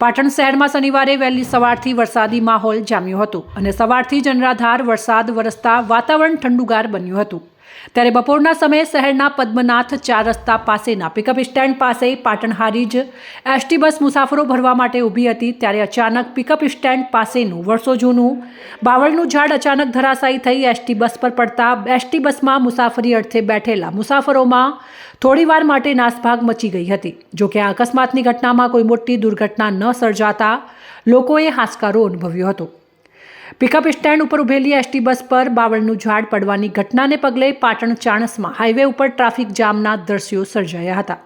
પાટણ શહેરમાં શનિવારે વહેલી સવારથી વરસાદી માહોલ જામ્યો હતો અને સવારથી જનરાધાર વરસાદ વરસતા વાતાવરણ ઠંડુગાર બન્યું હતું. ત્યારે બપોરના સમયે શહેરના પદ્મનાથ ચાર રસ્તા પાસેના પિકઅપ સ્ટેન્ડ પાસે પાટણહારી જ એસટી બસ મુસાફરો ભરવા માટે ઊભી હતી ત્યારે અચાનક પિકઅપ સ્ટેન્ડ પાસેનું વર્ષો જૂનું, બાવળનું ઝાડ અચાનક ધરાશાયી થઈ એસટી બસ પર પડતા એસટી બસમાં મુસાફરી અર્થે બેઠેલા મુસાફરોમાં થોડીવાર માટે નાસભાગ મચી ગઈ હતી. જોકે આ અકસ્માતની ઘટનામાં કોઈ મોટી દુર્ઘટના ન સર્જાતા લોકોએ હાશકારો અનુભવ્યો હતો. પિકઅપ સ્ટેન્ડ ઉપર ઉભેલી એસટી બસ પર બાવળનું ઝાડ પડવાની ઘટનાને પગલે પાટણ ચાણસમાં હાઈવે ઉપર ટ્રાફિક જામના દ્રશ્યો સર્જાયા હતા.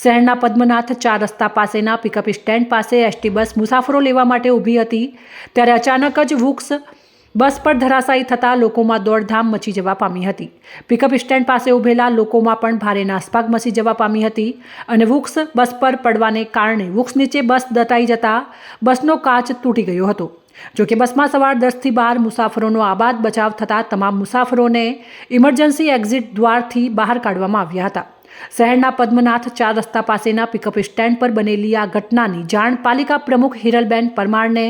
શહેરના પદ્મનાથ ચાર રસ્તા પાસેના પિકઅપ સ્ટેન્ડ પાસે એસટી બસ મુસાફરો લેવા માટે ઊભી હતી, ત્યારે અચાનક જ વૃક્ષ બસ પર ધરાશાયી થતાં લોકોમાં દોડધામ મચી જવા પામી હતી. પિકઅપ સ્ટેન્ડ પાસે ઊભેલા લોકોમાં પણ ભારે નાસભાગ મચી જવા પામી હતી અને વૃક્ષ બસ પર પડવાને કારણે વૃક્ષ નીચે બસ દટાઈ જતા બસનો કાચ તૂટી ગયો હતો. જો કે બસમાં સવાર દસથી બાર મુસાફરોનો આબાદ બચાવ થતાં તમામ મુસાફરોને ઇમરજન્સી એક્ઝિટ દ્વારથી બહાર કાઢવામાં આવ્યા હતા. શહેરના પદ્મનાથ ચાર રસ્તા પાસેના પિકઅપ સ્ટેન્ડ પર બનેલી આ ઘટનાની જાણ પાલિકા પ્રમુખ હિરલબેન પરમારને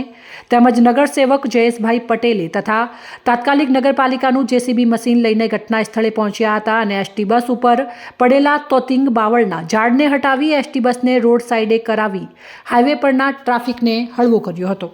તેમજ નગરસેવક જયેશભાઈ પટેલે તથા તાત્કાલિક નગરપાલિકાનું જેસીબી મશીન લઈને ઘટના સ્થળે પહોંચ્યા હતા અને એસટી બસ ઉપર પડેલા તોતિંગ બાવળના ઝાડને હટાવી એસટી બસને રોડ સાઈડે કરાવી હાઈવે પરના ટ્રાફિકને હળવો કર્યો હતો.